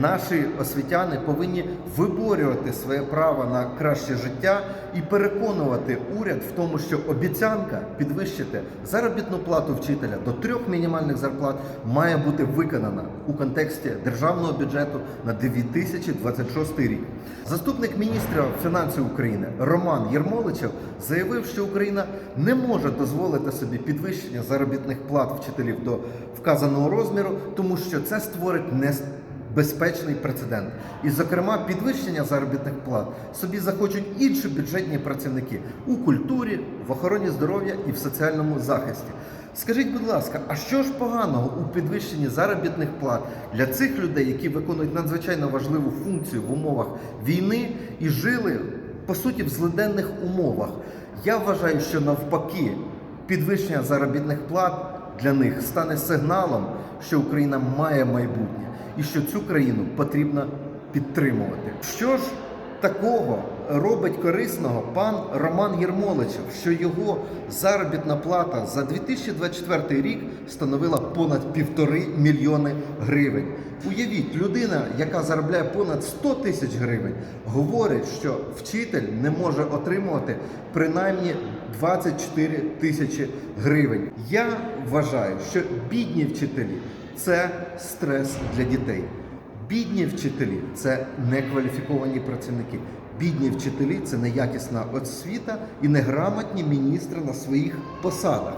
наші освітяни повинні виборювати своє право на краще життя і переконувати уряд в тому, що обіцянка підвищити заробітну плату вчителя до трьох мінімальних зарплат має бути виконана у контексті державного бюджету на 2026 рік. Заступник міністра фінансів України Роман Єрмоличев заявив, що Україна не може дозволити собі підвищення заробітних плат вчителів до вказаного розміру, тому що це створить небезпечний прецедент. І, зокрема, підвищення заробітних плат собі захочуть інші бюджетні працівники у культурі, в охороні здоров'я і в соціальному захисті. Скажіть, будь ласка, а що ж поганого у підвищенні заробітних плат для цих людей, які виконують надзвичайно важливу функцію в умовах війни і жили по суті в злиденних умовах? Я вважаю, що навпаки підвищення заробітних плат для них стане сигналом, що Україна має майбутнє і що цю країну потрібно підтримувати. Що ж такого робить корисного пан Роман Єрмоличев, що його заробітна плата за 2024 рік становила понад півтори мільйони гривень. Уявіть, людина, яка заробляє понад 100 тисяч гривень, говорить, що вчитель не може отримувати принаймні 24 тисячі гривень. Я вважаю, що бідні вчителі це стрес для дітей. Бідні вчителі це некваліфіковані працівники. Бідні вчителі це неякісна освіта і неграмотні міністри на своїх посадах.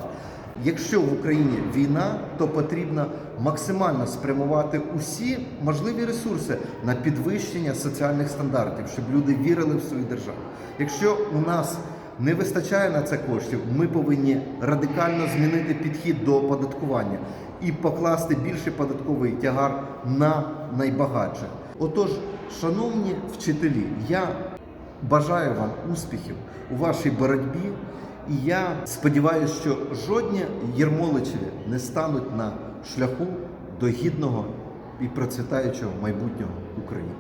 Якщо в Україні війна, то потрібно максимально спрямувати усі можливі ресурси на підвищення соціальних стандартів, щоб люди вірили в свою державу. Якщо у нас не вистачає на це коштів, ми повинні радикально змінити підхід до оподаткування і покласти більший податковий тягар на найбагатших. Отож, шановні вчителі, я бажаю вам успіхів у вашій боротьбі. І я сподіваюся, що жодні Єрмоличеві не стануть на шляху до гідного і процвітаючого майбутнього України.